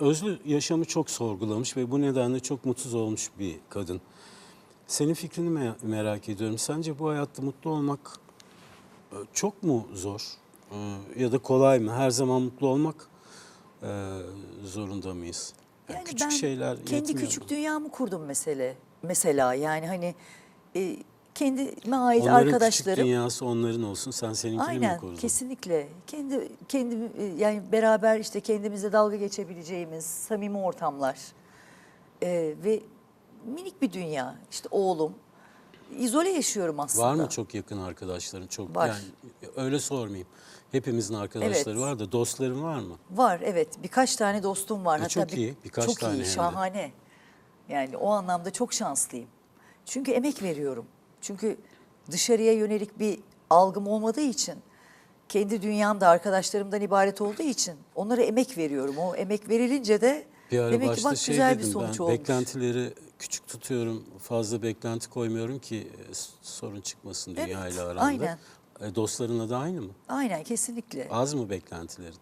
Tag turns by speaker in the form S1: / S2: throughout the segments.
S1: Özlü yaşamı çok sorgulamış ve bu nedenle çok mutsuz olmuş bir kadın. Senin fikrini me- merak ediyorum. Sence bu hayatta mutlu olmak e, çok mu zor? E, Ya da kolay mı? Her zaman mutlu olmak e, zorunda mıyız? Yani
S2: Yani
S1: küçük
S2: ben
S1: şeyler
S2: kendi
S1: yetmiyor
S2: küçük
S1: mu?
S2: dünyamı kurdum mesele. Mesela yani hani e, kendime ait
S1: Onların
S2: arkadaşlarım
S1: dünyası onların olsun. Sen seninkini mi
S2: Aynen
S1: kurdun?
S2: kesinlikle. Kendi kendi e, yani beraber işte kendimize dalga geçebileceğimiz samimi ortamlar. Ee, ve minik bir dünya. İşte oğlum. İzole yaşıyorum aslında.
S1: Var mı çok yakın arkadaşların? Çok
S2: Var.
S1: yani öyle sormayayım. Hepimizin arkadaşları
S2: Evet.
S1: var da dostların var mı?
S2: Var evet. Birkaç tane dostum var.
S1: E, çok
S2: bir-
S1: iyi, birkaç
S2: çok
S1: tane
S2: iyi, şahane. Yani o anlamda çok şanslıyım. Çünkü emek veriyorum. Çünkü dışarıya yönelik bir algım olmadığı için kendi dünyam da arkadaşlarımdan ibaret olduğu için onlara emek veriyorum. O emek verilince de
S1: Bir ara
S2: demek ki bak
S1: şey
S2: güzel
S1: dedim
S2: bir sonuç
S1: ben
S2: olmuş.
S1: beklentileri küçük tutuyorum. Fazla beklenti koymuyorum ki e, sorun çıkmasın
S2: Evet,
S1: dünya ile aranda.
S2: aynen.
S1: E, dostlarınla da aynı mı?
S2: Aynen kesinlikle.
S1: Az mı beklentilerin?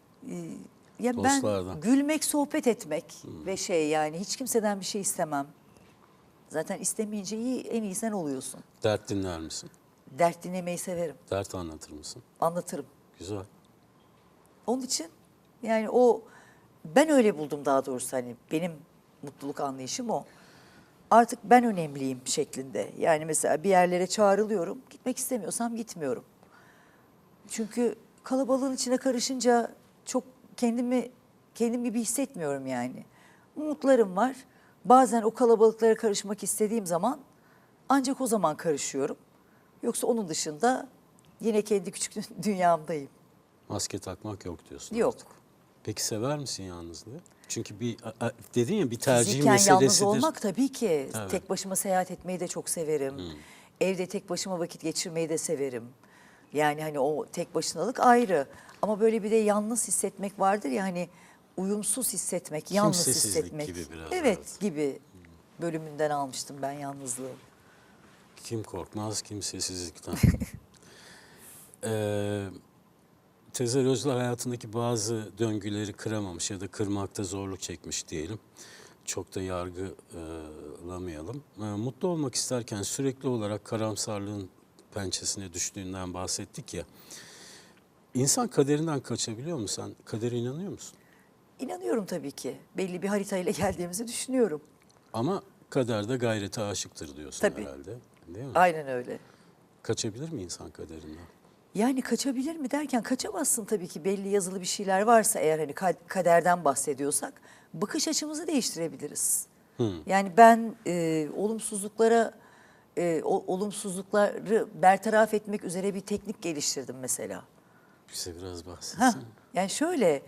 S2: Ya
S1: Dostlardan.
S2: ben gülmek, sohbet etmek ve şey yani hiç kimseden bir şey istemem. Zaten istemeyince iyi, en iyi sen oluyorsun.
S1: Dert dinler misin?
S2: Dert dinlemeyi severim,
S1: Dert anlatır mısın?
S2: anlatırım.
S1: Güzel.
S2: Onun için yani o ben öyle buldum daha doğrusu hani benim mutluluk anlayışım o. Artık ben önemliyim şeklinde. Yani mesela bir yerlere çağrılıyorum. Gitmek istemiyorsam gitmiyorum. Çünkü kalabalığın içine karışınca çok kendimi kendim gibi hissetmiyorum yani. Umutlarım var. Bazen o kalabalıklara karışmak istediğim zaman ancak o zaman karışıyorum. Yoksa onun dışında yine kendi küçük dünyamdayım.
S1: Maske takmak yok diyorsun.
S2: Yok.
S1: artık. Peki sever misin yalnızlığı? Çünkü bir dedin ya bir tercih
S2: Fiziken
S1: meselesidir.
S2: yalnız olmak tabii ki.
S1: Evet. Hmm.
S2: Tek başıma seyahat etmeyi de çok severim. Evde tek başıma vakit geçirmeyi de severim. Yani hani o tek başınalık ayrı. Ama böyle bir de yalnız hissetmek vardır ya hani uyumsuz hissetmek, yalnız
S1: Kimsesizlik
S2: hissetmek.
S1: gibi biraz,
S2: Evet,
S1: evet.
S2: gibi bölümünden almıştım ben yalnızlığı.
S1: Kim korkmaz kimsesizlikten. ee, Tezer Özler hayatındaki bazı döngüleri kıramamış ya da kırmakta zorluk çekmiş diyelim. Çok da yargılamayalım. Ee, mutlu olmak isterken sürekli olarak karamsarlığın pençesine düştüğünden bahsettik ya. İnsan kaderinden kaçabiliyor mu sen? Kadere inanıyor musun?
S2: İnanıyorum tabii ki. Belli bir haritayla geldiğimizi düşünüyorum.
S1: Ama kaderde gayrete aşıktır diyorsun
S2: Tabii.
S1: herhalde. Değil mi?
S2: Aynen öyle.
S1: Kaçabilir mi insan kaderinden?
S2: Yani kaçabilir mi derken kaçamazsın tabii ki belli yazılı bir şeyler varsa eğer hani ka- kaderden bahsediyorsak bakış açımızı değiştirebiliriz. Yani ben e, olumsuzluklara e, o, olumsuzlukları bertaraf etmek üzere bir teknik geliştirdim mesela.
S1: Bize biraz
S2: Hah,
S1: bahsetsene.
S2: yani şöyle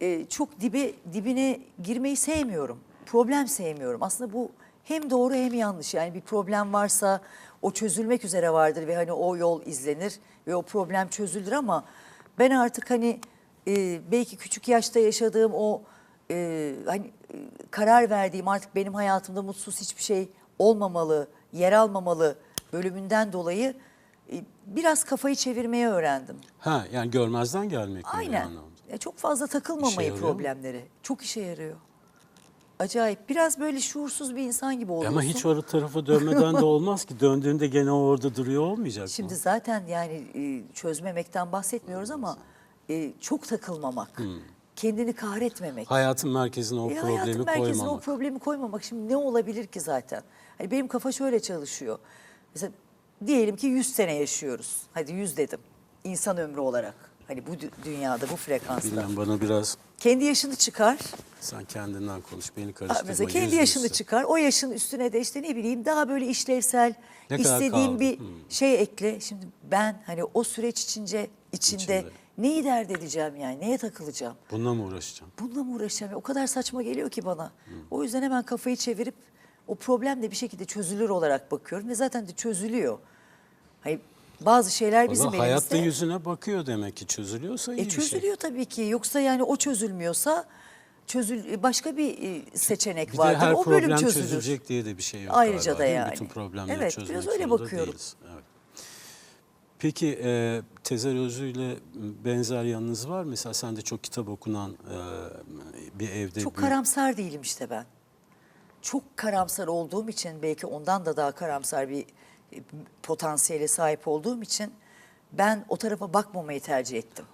S2: e, çok dibe dibine girmeyi sevmiyorum. Problem sevmiyorum. Aslında bu hem doğru hem yanlış. Yani bir problem varsa o çözülmek üzere vardır ve hani o yol izlenir ve o problem çözülür ama ben artık hani e, belki küçük yaşta yaşadığım o e, hani e, karar verdiğim artık benim hayatımda mutsuz hiçbir şey olmamalı, yer almamalı bölümünden dolayı e, biraz kafayı çevirmeye öğrendim.
S1: Ha yani görmezden gelmek mi
S2: Aynen.
S1: anlamda?
S2: Ya çok fazla takılmamayı
S1: İşe yarıyor mu?
S2: problemleri. Çok işe yarıyor. Acayip. Biraz böyle şuursuz bir insan gibi oluyorsun.
S1: Ama hiç o tarafa dönmeden de olmaz ki. Döndüğünde gene orada duruyor olmayacak
S2: Şimdi
S1: mı?
S2: zaten yani e, çözmemekten bahsetmiyoruz ama e, çok takılmamak. Kendini kahretmemek.
S1: Hayatın merkezine o
S2: E, hayatın
S1: problemi
S2: merkezine o problemi koymamak. Şimdi ne olabilir ki zaten? Hani benim kafa şöyle çalışıyor. Mesela diyelim ki 100 sene yaşıyoruz. Hadi 100 dedim. İnsan ömrü olarak. Hani bu dü- dünyada, bu frekansta.
S1: Bilmem bana biraz
S2: Kendi yaşını çıkar.
S1: sen kendinden konuş beni
S2: Ha,
S1: karıştırma.
S2: Mesela kendi
S1: yüz
S2: yaşını
S1: yüzse.
S2: çıkar. O yaşın üstüne de işte ne bileyim daha böyle işlevsel
S1: Ne kadar
S2: istediğin
S1: kaldı?
S2: bir
S1: Hmm.
S2: şey ekle. Şimdi ben hani o süreç içince içinde,
S1: İçinde.
S2: neyi dert edeceğim yani? Neye takılacağım?
S1: Bununla mı uğraşacağım?
S2: Bununla mı uğraşacağım? O kadar saçma geliyor ki bana.
S1: Hmm.
S2: O yüzden hemen kafayı çevirip o problem de bir şekilde çözülür olarak bakıyorum ve zaten de çözülüyor. Hayır bazı şeyler bizim elimizde.
S1: yüzüne bakıyor demek ki çözülüyorsa iyi
S2: E
S1: bir şey.
S2: çözülüyor tabii ki. Yoksa yani o çözülmüyorsa çözül başka bir e, seçenek
S1: Bir de
S2: vardır.
S1: her
S2: o bölüm
S1: problem
S2: çözülür.
S1: çözülecek diye de bir şey yok
S2: Ayrıca
S1: galiba,
S2: da
S1: değil mi?
S2: yani.
S1: Bütün problemleri
S2: Evet,
S1: çözmek
S2: biraz öyle
S1: zorunda
S2: bakıyorum.
S1: değiliz. Evet. Peki e, Tezer Özlü ile benzer yanınız var mı? Mesela sen de çok kitap okunan e, bir evde
S2: Çok
S1: büyü-
S2: karamsar değilim işte ben. Çok karamsar olduğum için belki ondan da daha karamsar bir e, potansiyele sahip olduğum için ben o tarafa bakmamayı tercih ettim.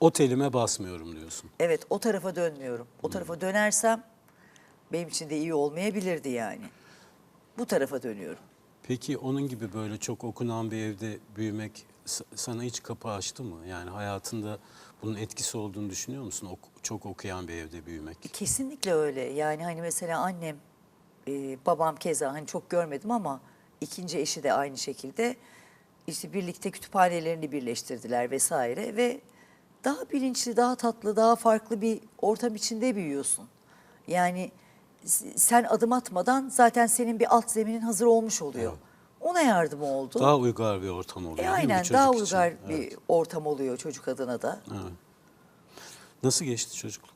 S1: o telime basmıyorum diyorsun.
S2: Evet o tarafa dönmüyorum. O tarafa dönersem benim için de iyi olmayabilirdi yani. Bu tarafa dönüyorum.
S1: Peki onun gibi böyle çok okunan bir evde büyümek sana hiç kapı açtı mı? Yani hayatında bunun etkisi olduğunu düşünüyor musun? Ok- çok okuyan bir evde büyümek.
S2: Kesinlikle öyle. Yani hani mesela annem, e, babam keza hani çok görmedim ama ikinci eşi de aynı şekilde işte birlikte kütüphanelerini birleştirdiler vesaire ve daha bilinçli, daha tatlı, daha farklı bir ortam içinde büyüyorsun. Yani sen adım atmadan zaten senin bir alt zeminin hazır olmuş oluyor. Ona yardım oldu.
S1: Daha uygar bir ortam oluyor
S2: E aynen daha
S1: için?
S2: uygar
S1: Evet.
S2: bir ortam oluyor çocuk adına da.
S1: Evet. Nasıl geçti çocukluk?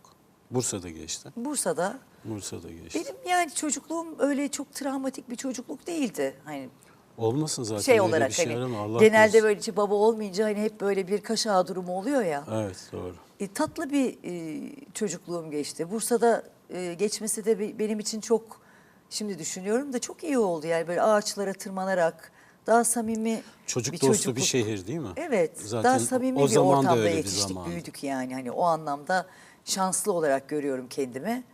S1: Bursa'da geçti.
S2: Bursa'da
S1: Bursa'da geçti.
S2: benim yani çocukluğum öyle çok travmatik bir çocukluk değildi. Hani
S1: Olmasın zaten
S2: şey
S1: öyle
S2: olarak
S1: bir şey
S2: hani
S1: arama. Allah
S2: genelde
S1: korusun.
S2: böyle işte baba olmayınca hani hep böyle bir kaş ağı durumu oluyor ya.
S1: Evet doğru.
S2: E, tatlı bir e, çocukluğum geçti. Bursa'da e, geçmesi de be- benim için çok şimdi düşünüyorum da çok iyi oldu. Yani böyle ağaçlara tırmanarak daha samimi
S1: Çocuk
S2: bir
S1: dostu bir
S2: çocukluk.
S1: şehir değil mi?
S2: Evet,
S1: Zaten
S2: daha samimi bir ortamda
S1: bir
S2: yetiştik,
S1: zamandı.
S2: büyüdük yani. Hani o anlamda şanslı olarak görüyorum kendimi.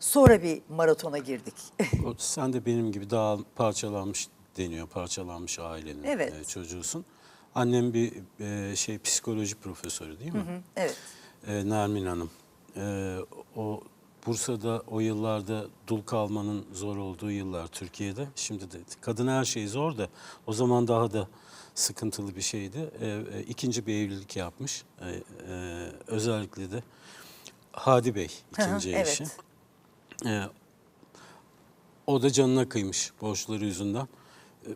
S2: Sonra bir maratona girdik.
S1: Sen de benim gibi daha parçalanmış deniyor. Parçalanmış ailenin
S2: Evet.
S1: e, çocuğusun. Annem bir e, şey psikoloji profesörü değil mi?
S2: evet.
S1: E, Nermin Hanım. E, o Bursa'da o yıllarda dul kalmanın zor olduğu yıllar Türkiye'de. Şimdi de kadın her şey zor da o zaman daha da sıkıntılı bir şeydi. E, e, ikinci bir evlilik yapmış. E, e, özellikle de Hadi Bey
S2: Hı hı,
S1: ikinci
S2: evet.
S1: eşi. E, o da canına kıymış borçları yüzünden. E,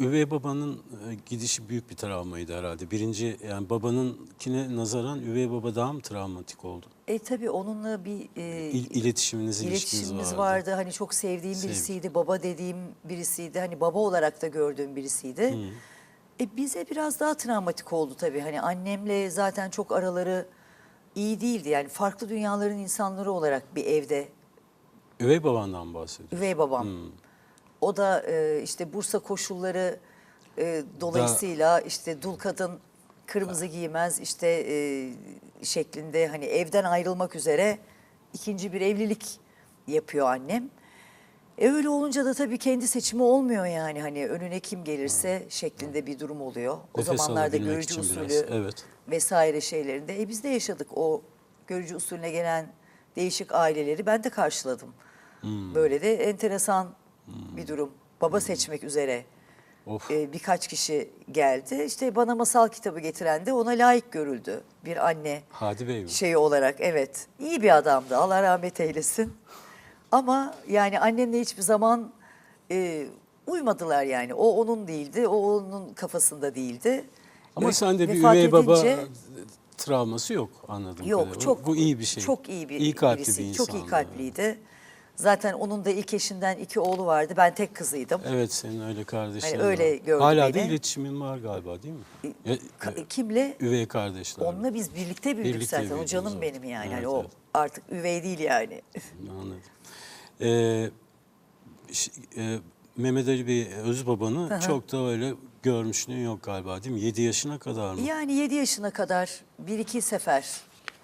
S1: Üvey babanın e, gidişi büyük bir travmaydı herhalde. Birinci yani babanınkine nazaran üvey baba daha mı travmatik oldu?
S2: E tabii onunla bir e,
S1: İl, iletişiminiz,
S2: iletişimimiz
S1: vardı.
S2: vardı. Hani çok sevdiğim
S1: Sevgi.
S2: birisiydi, baba dediğim birisiydi. Hani baba olarak da gördüğüm birisiydi. E bize biraz daha travmatik oldu tabii. Hani annemle zaten çok araları iyi değildi. Yani farklı dünyaların insanları olarak bir evde
S1: Üvey babandan bahsediyorsun?
S2: üvey babam. O da e, işte Bursa koşulları e, dolayısıyla işte dul kadın kırmızı giymez işte e, şeklinde hani evden ayrılmak üzere ikinci bir evlilik yapıyor annem. E öyle olunca da tabii kendi seçimi olmuyor yani hani önüne kim gelirse şeklinde bir durum oluyor. O
S1: Nefes
S2: zamanlarda
S1: alabilmek
S2: görücü
S1: için
S2: usulü
S1: biraz, evet.
S2: vesaire şeylerinde. E biz de yaşadık o görücü usulüne gelen değişik aileleri ben de karşıladım.
S1: Hmm.
S2: Böyle de enteresan bir durum. Baba seçmek üzere
S1: Of.
S2: e, birkaç kişi geldi. İşte bana masal kitabı getiren de ona layık görüldü. Bir anne
S1: Hadi Bey
S2: şeyi olarak evet. iyi bir adamdı Allah rahmet eylesin. Ama yani annemle hiçbir zaman e, uymadılar yani. O onun değildi, o onun kafasında değildi.
S1: Ama
S2: Ve-
S1: sende bir üvey baba
S2: edince-
S1: travması yok anladım.
S2: Yok çok
S1: Bu iyi bir şey.
S2: Çok iyi bir
S1: İyi kalpli
S2: birisi.
S1: bir insan.
S2: Çok iyi kalpliydi. Zaten onun da ilk eşinden iki oğlu vardı. Ben tek kızıydım.
S1: Evet senin öyle kardeşlerin
S2: Hani öyle
S1: var.
S2: gördü
S1: Hala da
S2: beni.
S1: iletişimin var galiba değil mi? Ya,
S2: Ka- Kimle?
S1: üvey kardeşler.
S2: Onunla biz birlikte büyüdük
S1: Birlikte
S2: zaten. O canım benim yani.
S1: Evet,
S2: hani o
S1: evet.
S2: artık üvey değil yani.
S1: Anladım. Ee, ş- e, Mehmet Ali Bey öz babanı çok da öyle görmüşlüğün yok galiba değil mi? 7 yaşına kadar mı?
S2: yani 7 yaşına kadar bir iki sefer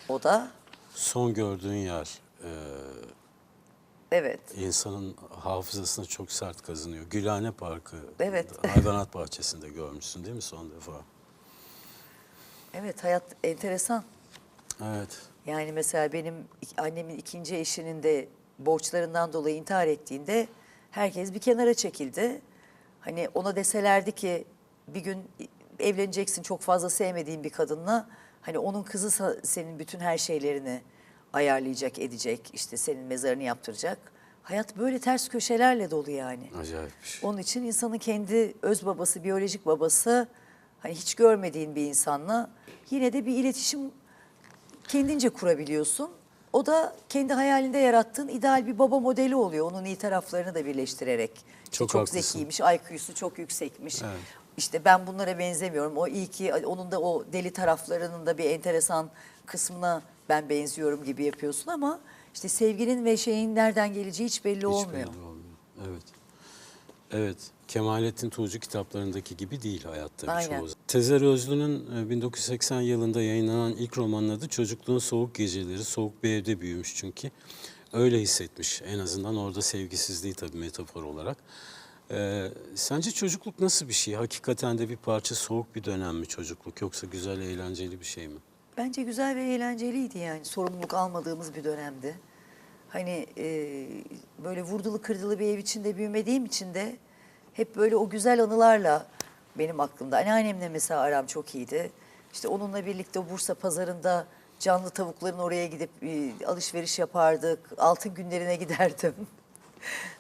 S2: o da.
S1: Son gördüğün yer e,
S2: Evet.
S1: insanın hafızasına çok sert kazınıyor. Gülhane Parkı
S2: Evet.
S1: hayvanat bahçesinde görmüşsün değil mi son defa?
S2: Evet hayat enteresan.
S1: Evet.
S2: Yani mesela benim ik- annemin ikinci eşinin de borçlarından dolayı intihar ettiğinde herkes bir kenara çekildi. Hani ona deselerdi ki bir gün evleneceksin çok fazla sevmediğin bir kadınla hani onun kızı senin bütün her şeylerini ayarlayacak, edecek, işte senin mezarını yaptıracak. Hayat böyle ters köşelerle dolu yani.
S1: Acayip bir şey.
S2: Onun için insanın kendi öz babası, biyolojik babası hani hiç görmediğin bir insanla yine de bir iletişim kendince kurabiliyorsun. O da kendi hayalinde yarattığın ideal bir baba modeli oluyor. Onun iyi taraflarını da birleştirerek.
S1: Çok
S2: çok
S1: haklısın.
S2: zekiymiş, IQ'su çok yüksekmiş.
S1: Evet.
S2: işte ben bunlara benzemiyorum. O iyi ki onun da o deli taraflarının da bir enteresan kısmına ben benziyorum gibi yapıyorsun ama işte sevginin ve şeyin nereden geleceği hiç belli
S1: Hiç
S2: olmuyor.
S1: belli olmuyor. Evet. Evet. Kemalettin Tuğcu kitaplarındaki gibi değil hayatta
S2: Aynen.
S1: birçoğu. Tezer Özlü'nün e, 1980 yılında yayınlanan ilk romanın adı Çocukluğun Soğuk Geceleri. Soğuk bir evde büyümüş çünkü. Öyle hissetmiş en azından orada sevgisizliği tabii metafor olarak. Ee, sence çocukluk nasıl bir şey? Hakikaten de bir parça soğuk bir dönem mi çocukluk yoksa güzel eğlenceli bir şey mi?
S2: Bence güzel ve eğlenceliydi yani. Sorumluluk almadığımız bir dönemdi. Hani e, böyle vurdulu kırdılı bir ev içinde büyümediğim için de hep böyle o güzel anılarla benim aklımda. Anneannemle mesela aram çok iyiydi. İşte onunla birlikte Bursa pazarında canlı tavukların oraya gidip e, alışveriş yapardık. Altın günlerine giderdim.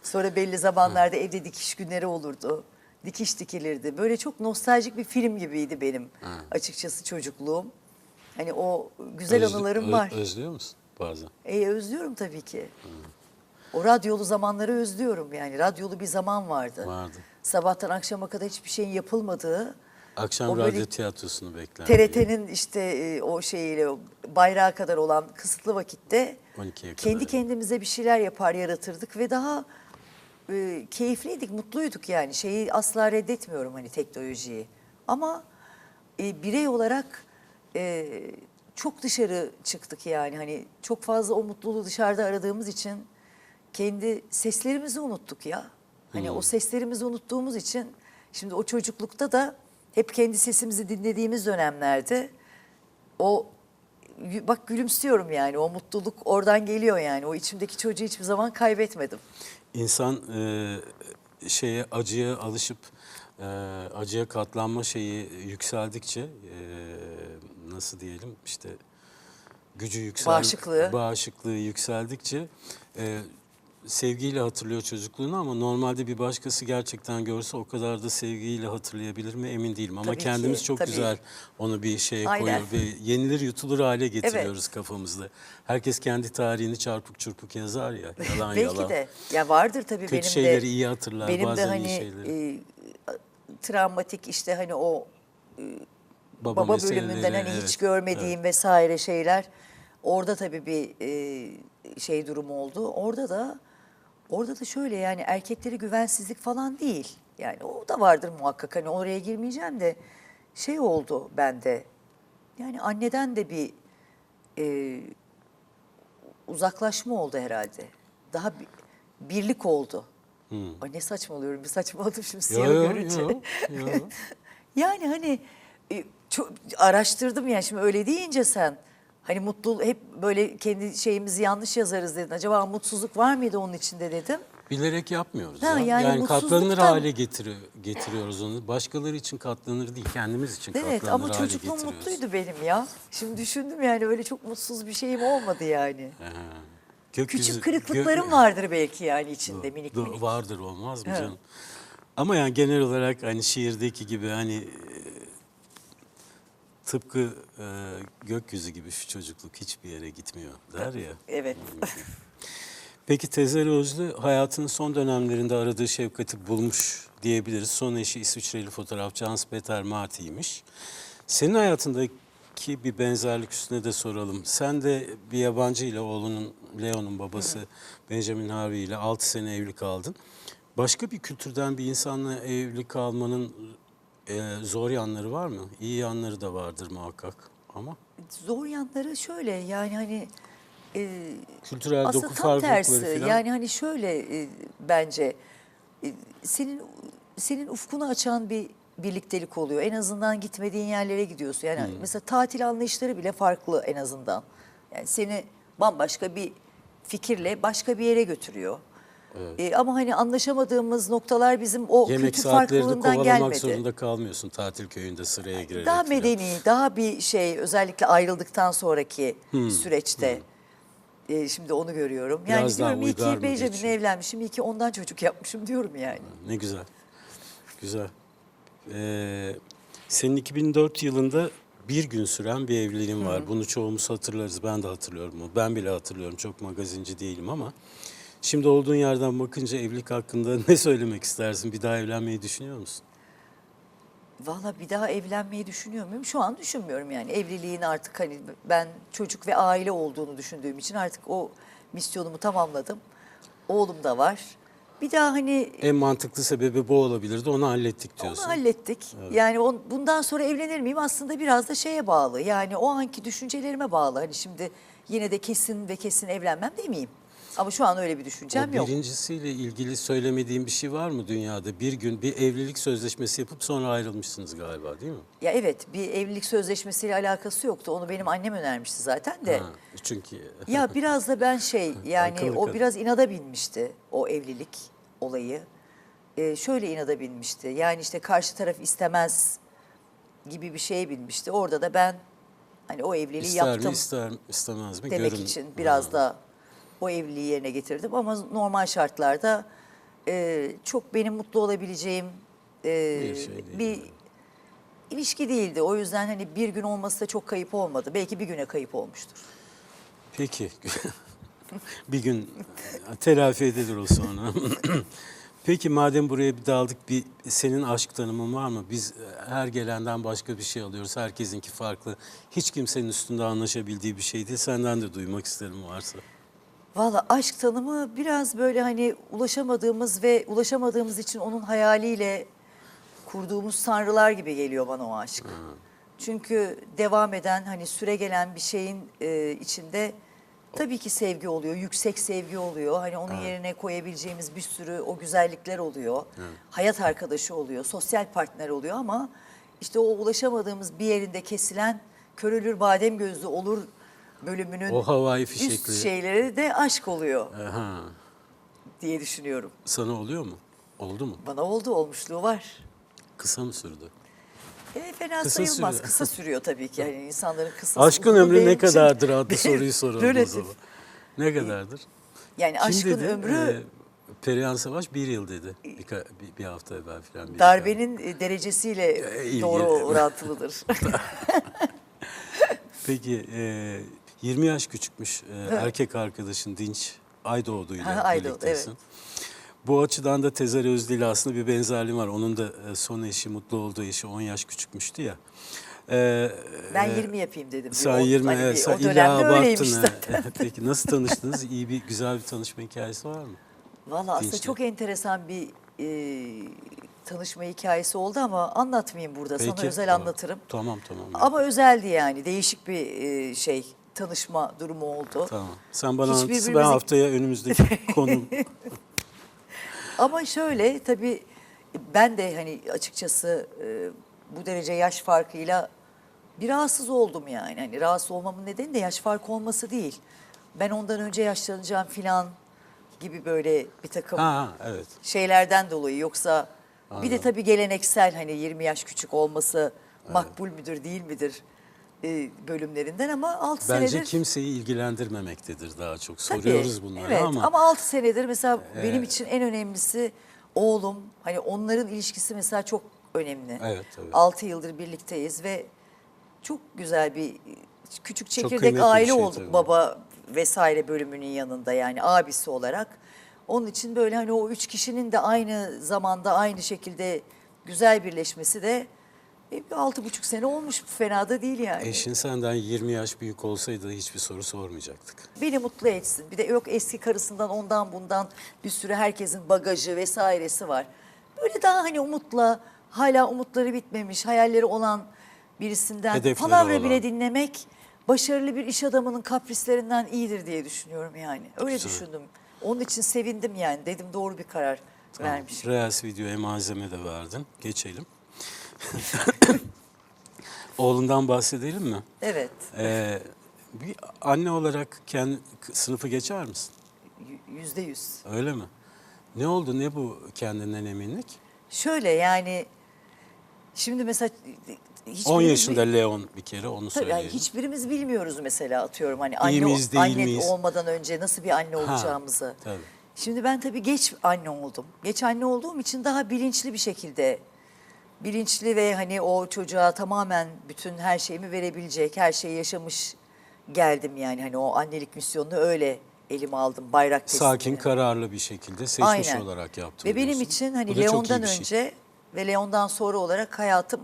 S2: Sonra belli zamanlarda evde dikiş günleri olurdu. Dikiş dikilirdi. Böyle çok nostaljik bir film gibiydi benim açıkçası çocukluğum. Hani o güzel
S1: Özlü-
S2: anılarım var.
S1: Özlüyor musun bazen?
S2: E, özlüyorum tabii ki. O radyolu zamanları özlüyorum yani. Radyolu bir zaman vardı.
S1: Vardı.
S2: Sabahtan akşama kadar hiçbir şeyin yapılmadığı,
S1: Akşam
S2: O
S1: radyo tiyatrosunu bekler.
S2: TRT'nin işte e, o şeyiyle o kadar olan kısıtlı vakitte
S1: 12'ye kadar.
S2: kendi kendimize bir şeyler yapar yaratırdık ve daha e, keyifliydik, mutluyduk yani. Şeyi asla reddetmiyorum hani teknolojiyi. Ama e, birey olarak e, çok dışarı çıktık yani. Hani çok fazla o mutluluğu dışarıda aradığımız için kendi seslerimizi unuttuk ya. Hani o seslerimizi unuttuğumuz için şimdi o çocuklukta da hep kendi sesimizi dinlediğimiz dönemlerde o bak gülümsüyorum yani o mutluluk oradan geliyor yani. O içimdeki çocuğu hiçbir zaman kaybetmedim.
S1: İnsan e, şeye acıya alışıp e, acıya katlanma şeyi yükseldikçe e, nasıl diyelim işte gücü yüksel
S2: Bağışıklığı.
S1: bağışıklığı yükseldikçe e, sevgiyle hatırlıyor çocukluğunu ama normalde bir başkası gerçekten görse o kadar da sevgiyle hatırlayabilir mi emin değilim ama
S2: Tabii ki,
S1: kendimiz çok
S2: tabii.
S1: güzel onu bir şeye
S2: Aynen.
S1: koyuyor ve yenilir yutulur hale getiriyoruz kafamızda. Herkes kendi tarihini çarpık çurpuk yazar ya yalan
S2: Belki
S1: yalan.
S2: de. Ya vardır tabii
S1: Kötü
S2: benim de.
S1: şeyleri iyi hatırlar,
S2: Benim de
S1: bazen iyi
S2: hani
S1: şeyleri.
S2: e, travmatik işte hani o
S1: Baba,
S2: baba
S1: meseleleri,
S2: bölümünden hani hiç
S1: evet,
S2: görmediğim vesaire şeyler. Orada tabii bir e, şey durumu oldu. Orada da orada da şöyle yani erkekleri güvensizlik falan değil. Yani o da vardır muhakkak hani oraya girmeyeceğim de şey oldu bende. Yani anneden de bir e, uzaklaşma oldu herhalde. Daha bir, birlik oldu. Ay ne saçmalıyorum bir saçmaladım şimdi
S1: Hmm.
S2: Siyah görünce.
S1: yo, yo.
S2: Yani hani e, çok araştırdım yani şimdi öyle deyince sen hani mutlu hep böyle kendi şeyimizi yanlış yazarız dedin. Acaba mutsuzluk var mıydı onun içinde dedim.
S1: Bilerek yapmıyoruz
S2: Ha,
S1: ya.
S2: yani
S1: Yani, katlanır hale getiriyor, getiriyoruz onu. Başkaları için katlanır değil, kendimiz için
S2: Evet
S1: katlanır
S2: ama
S1: hale
S2: çocukluğum
S1: getiriyoruz.
S2: mutluydu benim ya. Şimdi düşündüm yani öyle çok mutsuz bir şeyim olmadı yani.
S1: Gökyüzü-
S2: Küçük kırıklıklarım
S1: gö-
S2: vardır belki yani içinde minik
S1: Do-
S2: minik.
S1: Vardır olmaz mı
S2: Evet.
S1: canım? Ama yani genel olarak hani şiirdeki gibi hani tıpkı e, gökyüzü gibi şu çocukluk hiçbir yere gitmiyor der ya.
S2: Evet.
S1: Peki Tezer Özlü hayatının son dönemlerinde aradığı şefkati bulmuş diyebiliriz. Son eşi İsviçreli fotoğrafçı Hans Peter Marti'ymiş. Senin hayatındaki bir benzerlik üstüne de soralım. Sen de bir yabancı ile oğlunun Leo'nun babası Benjamin Harvey ile 6 sene evli kaldın. Başka bir kültürden bir insanla evli kalmanın e, zor yanları var mı? İyi yanları da vardır muhakkak ama
S2: Zor yanları şöyle yani hani e,
S1: kültürel
S2: Aslında
S1: doku
S2: tam
S1: farklılıkları
S2: tersi.
S1: falan.
S2: Yani hani şöyle e, bence e, senin senin ufkunu açan bir birliktelik oluyor. En azından gitmediğin yerlere gidiyorsun. Yani
S1: Hmm.
S2: mesela tatil anlayışları bile farklı en azından. Yani seni bambaşka bir fikirle başka bir yere götürüyor. E, ama hani anlaşamadığımız noktalar bizim o
S1: Yemek
S2: kültür
S1: saatlerini
S2: farklılığından gelmedi.
S1: zorunda kalmıyorsun tatil köyünde sıraya girerek.
S2: Daha medeni, daha bir şey özellikle ayrıldıktan sonraki
S1: Hmm,
S2: süreçte. e, şimdi onu görüyorum.
S1: Biraz
S2: Yani
S1: daha
S2: diyorum iyi ki
S1: geçiyor?
S2: evlenmişim, iyi ki ondan çocuk yapmışım diyorum yani.
S1: Ne güzel. Güzel. Ee, senin 2004 yılında bir gün süren bir evliliğin var. Bunu çoğumuz hatırlarız. Ben de hatırlıyorum. Ben bile hatırlıyorum. Çok magazinci değilim ama. Şimdi olduğun yerden bakınca evlilik hakkında ne söylemek istersin? Bir daha evlenmeyi düşünüyor musun?
S2: Valla bir daha evlenmeyi düşünüyor muyum? Şu an düşünmüyorum yani. Evliliğin artık hani ben çocuk ve aile olduğunu düşündüğüm için artık o misyonumu tamamladım. Oğlum da var. Bir daha hani
S1: En mantıklı sebebi bu olabilirdi. Onu hallettik diyorsun.
S2: onu hallettik. Yani on, bundan sonra evlenir miyim aslında biraz da şeye bağlı. Yani o anki düşüncelerime bağlı. Hani şimdi yine de kesin ve kesin evlenmem demeyeyim. Ama şu an öyle bir düşüncem
S1: O
S2: yok.
S1: birincisiyle ilgili söylemediğim bir şey var mı dünyada? Bir gün bir evlilik sözleşmesi yapıp sonra ayrılmışsınız galiba değil mi?
S2: Ya evet bir evlilik sözleşmesiyle alakası yoktu. Onu benim annem önermişti zaten de.
S1: Ha, çünkü
S2: Ya biraz da ben şey yani
S1: Akıllı
S2: o
S1: kadın.
S2: biraz inada binmişti o evlilik olayı. Ee, şöyle inada binmişti. Yani işte karşı taraf istemez gibi bir şeye binmişti. Orada da ben hani o evliliği
S1: ister
S2: yaptım
S1: mi ister istemez mi?
S2: demek
S1: Görün-
S2: için biraz
S1: Ha.
S2: da o evliliği yerine getirdim. Ama normal şartlarda e, çok benim mutlu olabileceğim e,
S1: Bir şey değil,
S2: bir
S1: evet.
S2: ilişki değildi. O yüzden hani bir gün olması da çok kayıp olmadı. Belki bir güne kayıp olmuştur.
S1: Peki. bir gün telafi edilir o sonra. Peki madem buraya bir daldık bir senin aşk tanımın var mı? Biz e, her gelenden başka bir şey alıyoruz. Herkesinki farklı. Hiç kimsenin üstünde anlaşabildiği bir şey değil. Senden de duymak isterim varsa.
S2: Valla aşk tanımı biraz böyle hani ulaşamadığımız ve ulaşamadığımız için onun hayaliyle kurduğumuz tanrılar gibi geliyor bana o aşk. Çünkü devam eden hani süre gelen bir şeyin e, içinde tabii ki sevgi oluyor, yüksek sevgi oluyor. Hani onun yerine koyabileceğimiz bir sürü o güzellikler oluyor. Hayat arkadaşı oluyor, sosyal partner oluyor ama işte o ulaşamadığımız bir yerinde kesilen körülür badem gözlü olur bölümünün
S1: O havai
S2: üst
S1: fişekli.
S2: şeyleri de aşk oluyor
S1: Aha.
S2: diye düşünüyorum.
S1: Sana oluyor mu? Oldu mu?
S2: Bana oldu, olmuşluğu var.
S1: Kısa mı sürdü?
S2: E, fena
S1: Kısa
S2: sayılmaz.
S1: sürüyor.
S2: Kısa sürüyor tabii ki. Yani insanların kısa
S1: Aşkın ömrü ne kadardır adlı soruyu soralım o
S2: Relatif.
S1: zaman. Ne kadardır?
S2: Yani
S1: Kim
S2: aşkın
S1: dedi?
S2: ömrü
S1: Ee, Perihan Savaş bir yıl dedi. Birka- bir, bir hafta evvel falan. bir
S2: darbenin e, derecesiyle
S1: E, ilgili,
S2: doğru
S1: evet.
S2: orantılıdır.
S1: Peki e, 20 yaş küçükmüş e, erkek arkadaşın Dinç Aydoğdu ile
S2: Ha, Aydoğdu,
S1: birliktesin. Bu açıdan da Tezer Özlü ile aslında bir benzerliği var. Onun da e, son eşi, mutlu olduğu eşi 10 yaş küçükmüştü ya. E,
S2: Ben
S1: e,
S2: 20 yapayım dedim.
S1: Sen
S2: o-
S1: 20
S2: hani bir-
S1: evet, sen
S2: o
S1: illa abarttın.
S2: zaten.
S1: Peki nasıl tanıştınız? İyi bir güzel bir tanışma hikayesi var mı?
S2: Valla aslında çok enteresan bir e, tanışma hikayesi oldu ama anlatmayayım burada. Sana
S1: Peki,
S2: özel
S1: tamam.
S2: anlatırım.
S1: Tamam tamam.
S2: Ama özeldi yani. Değişik bir e, şey tanışma durumu oldu.
S1: Tamam. Sen bana anlatırsın. Ben
S2: birbirimizi-
S1: haftaya önümüzdeki konu
S2: Ama şöyle tabii ben de hani açıkçası e, bu derece yaş farkıyla bir rahatsız oldum yani. Hani rahatsız olmamın nedeni de yaş farkı olması değil. Ben ondan önce yaşlanacağım filan gibi böyle bir takım
S1: Ha evet.
S2: şeylerden dolayı yoksa bir de
S1: Anladım.
S2: tabii geleneksel hani 20 yaş küçük olması makbul müdür değil midir e, bölümlerinden ama 6
S1: Bence
S2: senedir
S1: kimseyi ilgilendirmemektedir daha çok.
S2: Tabii,
S1: Soruyoruz bunları
S2: evet.
S1: ama,
S2: ama 6 senedir mesela benim için en önemlisi oğlum. Hani onların ilişkisi mesela çok önemli.
S1: Evet, tabii.
S2: 6 yıldır birlikteyiz ve çok güzel bir küçük çekirdek aile
S1: şey
S2: olduk
S1: tabii.
S2: baba vesaire bölümünün yanında yani abisi olarak. Onun için böyle hani o üç kişinin de aynı zamanda aynı şekilde güzel birleşmesi de e, altı buçuk sene olmuş fena da değil yani.
S1: eşin senden 20 yaş büyük olsaydı hiçbir soru sormayacaktık.
S2: beni mutlu etsin. Bir de yok eski karısından ondan bundan bir sürü herkesin bagajı vesairesi var. Böyle daha hani umutla hala umutları bitmemiş hayalleri olan birisinden
S1: Hedefleri
S2: palavra
S1: olan.
S2: bile dinlemek başarılı bir iş adamının kaprislerinden iyidir diye düşünüyorum yani. Öyle
S1: Güzel.
S2: düşündüm. Onun için sevindim yani. Dedim doğru bir karar vermiş.
S1: Reels videoya malzeme de verdin. Geçelim. Oğlundan bahsedelim mi?
S2: Evet.
S1: Ee, bir anne olarak kendi sınıfı geçer misin?
S2: Yüzde yüz.
S1: Öyle mi? Ne oldu? Ne bu kendinden eminlik?
S2: Şöyle yani şimdi mesela
S1: 10
S2: hiçbirimiz
S1: yaşında Leon bir kere onu
S2: Tabii yani hiçbirimiz bilmiyoruz mesela atıyorum hani anne,
S1: miyiz, değil
S2: anne
S1: miyiz?
S2: olmadan önce nasıl bir anne olacağımızı.
S1: tabii.
S2: Şimdi ben tabii geç anne oldum. Geç anne olduğum için daha bilinçli bir şekilde bilinçli ve hani o çocuğa tamamen bütün her şeyimi verebilecek, her şeyi yaşamış geldim yani hani o annelik misyonunu öyle elime aldım bayrak teslimini.
S1: Sakin, kararlı bir şekilde seçmiş
S2: Aynen.
S1: olarak yaptım.
S2: Ve benim
S1: diyorsun.
S2: için
S1: Bu
S2: hani
S1: da çok iyi
S2: Leon'dan
S1: bir şey.
S2: önce ve Leon'dan sonra olarak hayatım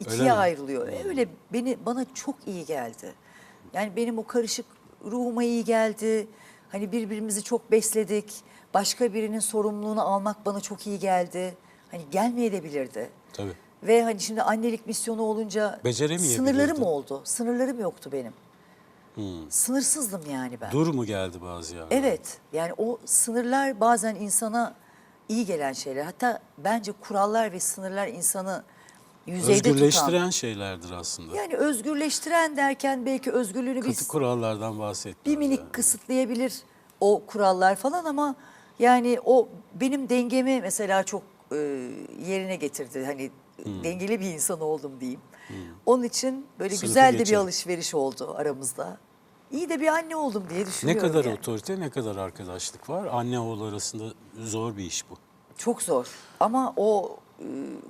S2: ikiye
S1: Öyle mi?
S2: ayrılıyor. Öyle beni bana çok iyi geldi. Yani benim o karışık ruhuma iyi geldi. Hani birbirimizi çok besledik. Başka birinin sorumluluğunu almak bana çok iyi geldi. Hani gelmeyebilirdi.
S1: Tabii.
S2: Ve hani şimdi annelik misyonu olunca sınırlarım oldu. Sınırlarım yoktu benim. Sınırsızdım yani ben.
S1: Dur mu geldi bazı yerlerde?
S2: Evet. Yani o sınırlar bazen insana iyi gelen şeyler. Hatta bence kurallar ve sınırlar insanı yüzeyde
S1: Özgürleştiren
S2: tutan.
S1: şeylerdir aslında.
S2: Yani özgürleştiren derken belki özgürlüğünü
S1: Katı
S2: bir,
S1: kurallardan bahsettim.
S2: bir minik kısıtlayabilir o kurallar falan ama yani o benim dengemi mesela çok e, yerine getirdi. Hani
S1: Hmm.
S2: dengeli bir insan oldum diyeyim. Onun için böyle
S1: Sınıfı
S2: güzel de bir alışveriş oldu aramızda. İyi de bir anne oldum diye
S1: Ne
S2: düşünüyorum.
S1: kadar
S2: yani.
S1: otorite, ne kadar arkadaşlık var. Anne oğul arasında zor bir iş bu.
S2: Çok zor ama o e,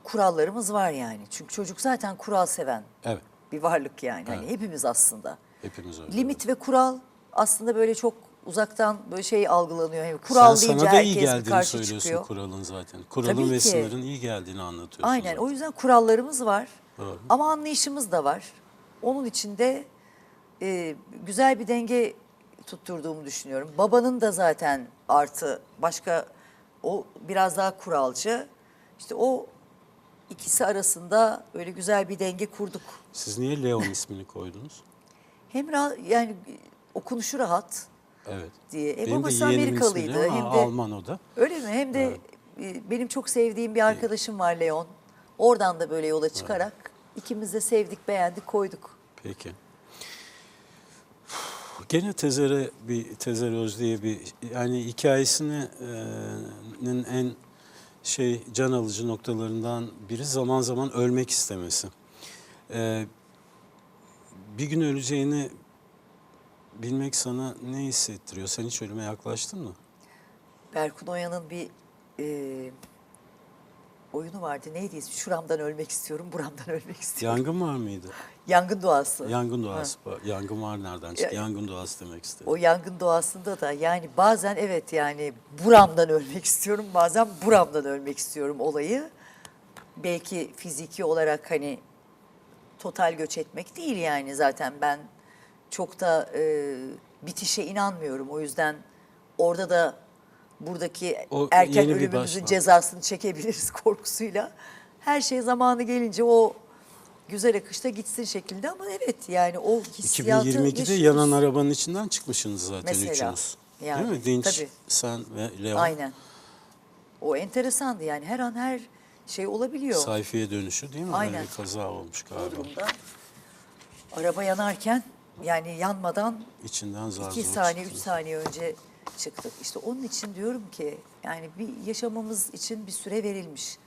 S2: kurallarımız var yani. Çünkü çocuk zaten kural seven
S1: Evet,
S2: bir varlık yani. Hani hepimiz aslında.
S1: hepimiz öyle.
S2: Limit ve kural aslında böyle çok uzaktan böyle şey algılanıyor. Yani kural
S1: Sen
S2: deyince
S1: sana da iyi
S2: herkes bir
S1: geldiğini
S2: karşı
S1: söylüyorsun
S2: çıkıyor.
S1: kuralın zaten. Kuralın
S2: Tabii
S1: ve
S2: ki.
S1: sınırın iyi geldiğini anlatıyorsun.
S2: Aynen o yüzden kurallarımız var
S1: Doğru.
S2: ama anlayışımız da var. Onun içinde e, güzel bir denge tutturduğumu düşünüyorum. Babanın da zaten artı başka o biraz daha kuralcı. İşte o ikisi arasında öyle güzel bir denge kurduk.
S1: Siz niye Leon ismini koydunuz?
S2: Hem ra- yani okunuşu rahat
S1: Evet.
S2: diye. E,
S1: Benim
S2: babası Amerikalıydı.
S1: Leon,
S2: Hem
S1: ama
S2: de
S1: Alman o da.
S2: Öyle mi? Hem de e, benim çok sevdiğim bir arkadaşım var Leon. Oradan da böyle yola çıkarak ikimiz de sevdik, beğendik, koyduk.
S1: Peki. Gene Tezere bir Tezer Öz diye bir yani hikayesinin en şey can alıcı noktalarından biri zaman zaman ölmek istemesi. Ee, bir gün öleceğini bilmek sana ne hissettiriyor? Sen hiç ölüme yaklaştın mı?
S2: Berkun Oya'nın bir e, oyunu vardı. Neydi? Şuramdan ölmek istiyorum, buramdan ölmek istiyorum.
S1: Yangın var mıydı?
S2: Yangın doğası.
S1: Yangın doğası. Yangın var nereden çıktı?
S2: Ya-
S1: Yangın doğası demek istedim.
S2: O yangın doğasında da yani bazen evet yani buramdan ölmek istiyorum, bazen buramdan ölmek istiyorum olayı. Belki fiziki olarak hani total göç etmek değil yani zaten ben çok da e, bitişe inanmıyorum. O yüzden orada da buradaki
S1: O
S2: erken
S1: yeni bir
S2: ölümümüzün
S1: başlangıç.
S2: cezasını çekebiliriz korkusuyla. Her şey zamanı gelince o güzel akışta gitsin şeklinde ama evet yani o hissiyatı
S1: 2022'de
S2: yaşıyoruz.
S1: yanan arabanın içinden çıkmışsınız zaten
S2: Mesela,
S1: üçünüz.
S2: yani,
S1: Değil mi? Dinç,
S2: tabii.
S1: sen ve Leon.
S2: Aynen. O enteresandı yani her an her şey olabiliyor.
S1: Sayfiye dönüşü değil mi?
S2: Aynen.
S1: Öyle bir kaza olmuş galiba.
S2: durumda araba yanarken yani yanmadan
S1: İçinden zar
S2: iki
S1: zor
S2: saniye, üç
S1: çıktınız.
S2: saniye önce çıktık. İşte onun için diyorum ki yani bir yaşamamız için bir süre verilmiş.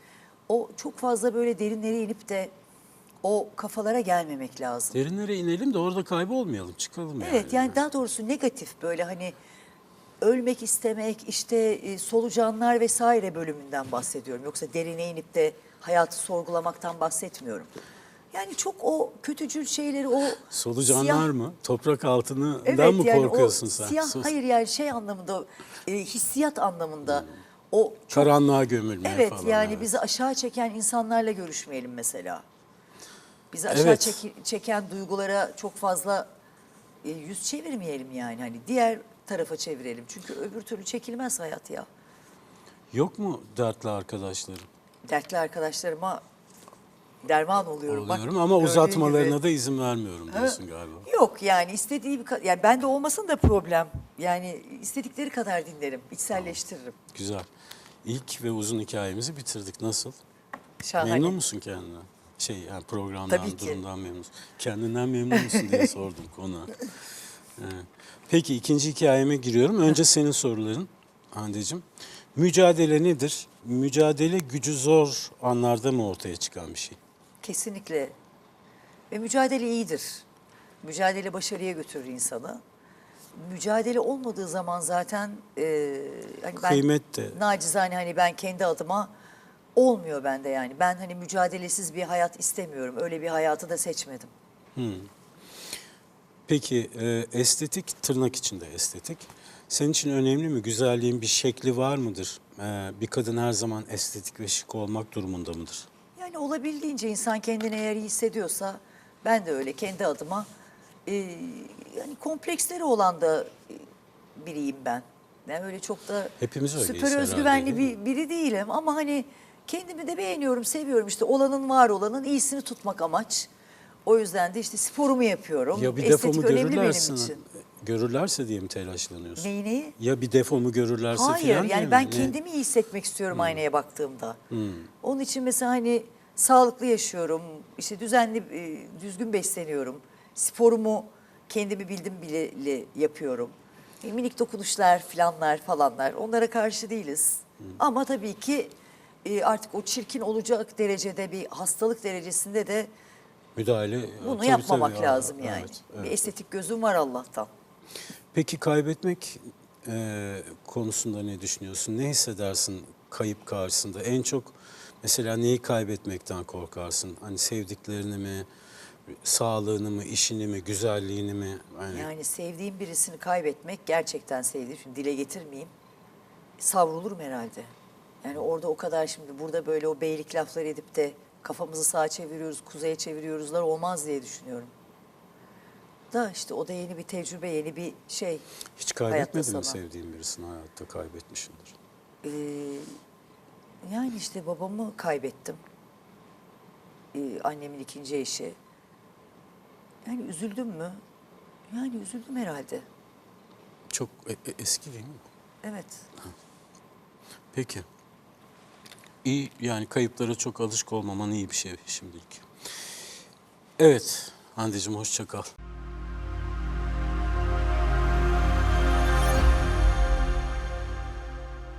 S2: O çok fazla böyle derinlere inip de o kafalara gelmemek lazım.
S1: Derinlere inelim de orada kaybolmayalım, çıkalım yani.
S2: Evet yani daha doğrusu negatif böyle hani ölmek istemek işte e, solucanlar vesaire bölümünden bahsediyorum. Yoksa derine inip de hayatı sorgulamaktan bahsetmiyorum. Yani çok o kötücül şeyleri o
S1: Solucanlar
S2: siyah-
S1: mı? Toprak altından
S2: Evet
S1: mı
S2: yani
S1: korkuyorsun
S2: o
S1: sen?
S2: Siyah
S1: Sus.
S2: hayır yani şey anlamında e, hissiyat anlamında o çok
S1: Karanlığa gömülmeye
S2: Evet
S1: falan.
S2: yani
S1: evet.
S2: bizi aşağı çeken insanlarla görüşmeyelim mesela. Bizi aşağı
S1: Evet.
S2: çeki- çeken duygulara çok fazla e, yüz çevirmeyelim yani. Hani diğer tarafa çevirelim. Çünkü öbür türlü çekilmez hayat ya.
S1: Yok mu dertli arkadaşlarım?
S2: Dertli arkadaşlarıma derman oluyorum. Bak,
S1: Oluyorum ama uzatmalarına
S2: gibi.
S1: da izin vermiyorum diyorsun galiba.
S2: Yok yani istediği bir yani bende olmasın da problem. Yani istedikleri kadar dinlerim, içselleştiririm.
S1: Güzel. İlk ve uzun hikayemizi bitirdik. Nasıl?
S2: Şahane.
S1: Memnun musun kendine? Şey yani programdan,
S2: Tabii ki.
S1: durumdan memnun musun? Kendinden memnun musun diye sordum konu. Peki ikinci hikayeme giriyorum. Önce senin soruların Hande'cim. Mücadele nedir? Mücadele gücü zor anlarda mı ortaya çıkan bir şey?
S2: Kesinlikle. Ve mücadele iyidir. Mücadele başarıya götürür insanı. Mücadele olmadığı zaman zaten e, hani ben
S1: Kıymet de.
S2: nacizane hani ben kendi adıma olmuyor bende yani. Ben hani mücadelesiz bir hayat istemiyorum. Öyle bir hayatı da seçmedim.
S1: Peki e, estetik tırnak içinde estetik. Senin için önemli mi? Güzelliğin bir şekli var mıdır? E, bir kadın her zaman estetik ve şık olmak durumunda mıdır?
S2: Yani olabildiğince insan kendini eğer iyi hissediyorsa ben de öyle kendi adıma e, yani kompleksleri olan da e, biriyim ben. Yani öyle çok da
S1: Hepimiz
S2: süper özgüvenli
S1: değil
S2: bir, biri değilim ama hani kendimi de beğeniyorum, seviyorum işte olanın var olanın iyisini tutmak amaç. O yüzden de işte sporumu yapıyorum.
S1: Ya bir
S2: Estetik
S1: defomu görürlerse,
S2: benim için.
S1: görürlerse diye mi telaşlanıyorsun?
S2: Neyi neyi?
S1: Ya bir defomu görürlerse
S2: Hayır
S1: filan diye
S2: yani
S1: mi?
S2: ben
S1: Ne?
S2: kendimi iyi hissetmek istiyorum
S1: Hmm.
S2: aynaya baktığımda. Onun için mesela hani sağlıklı yaşıyorum, işte düzenli, e, düzgün besleniyorum. Sporumu kendimi bildim bileli yapıyorum. E, minik dokunuşlar falanlar falanlar onlara karşı değiliz.
S1: Hmm.
S2: Ama tabii ki e, artık o çirkin olacak derecede bir hastalık derecesinde de
S1: Müdahale.
S2: bunu
S1: tabii,
S2: yapmamak
S1: tabii,
S2: lazım
S1: evet,
S2: yani.
S1: evet,
S2: Bir
S1: evet.
S2: estetik gözüm var Allah'tan.
S1: Peki kaybetmek e, konusunda ne düşünüyorsun? Ne hissedersin kayıp karşısında? En çok mesela neyi kaybetmekten korkarsın? Hani sevdiklerini mi, sağlığını mı, işini mi, güzelliğini mi? Hani
S2: Yani sevdiğim birisini kaybetmek gerçekten sevdiğim, şimdi dile getirmeyeyim, savrulurum herhalde. Yani orada o kadar şimdi burada böyle o beylik laflar edip de kafamızı sağa çeviriyoruz, kuzeye çeviriyoruzlar olmaz diye düşünüyorum. Da işte o da yeni bir tecrübe, yeni bir şey.
S1: hiç kaybetmedin mi sevdiğin birisini hayatta kaybetmişsindir?
S2: Ee, yani işte babamı kaybettim. Ee, annemin ikinci eşi. Yani üzüldüm mü? Yani üzüldüm herhalde.
S1: Çok e- e- eski değil mi?
S2: Evet.
S1: Peki. İyi yani kayıplara çok alışık olmaman iyi bir şey şimdilik. Evet Hande'cim hoşça kal.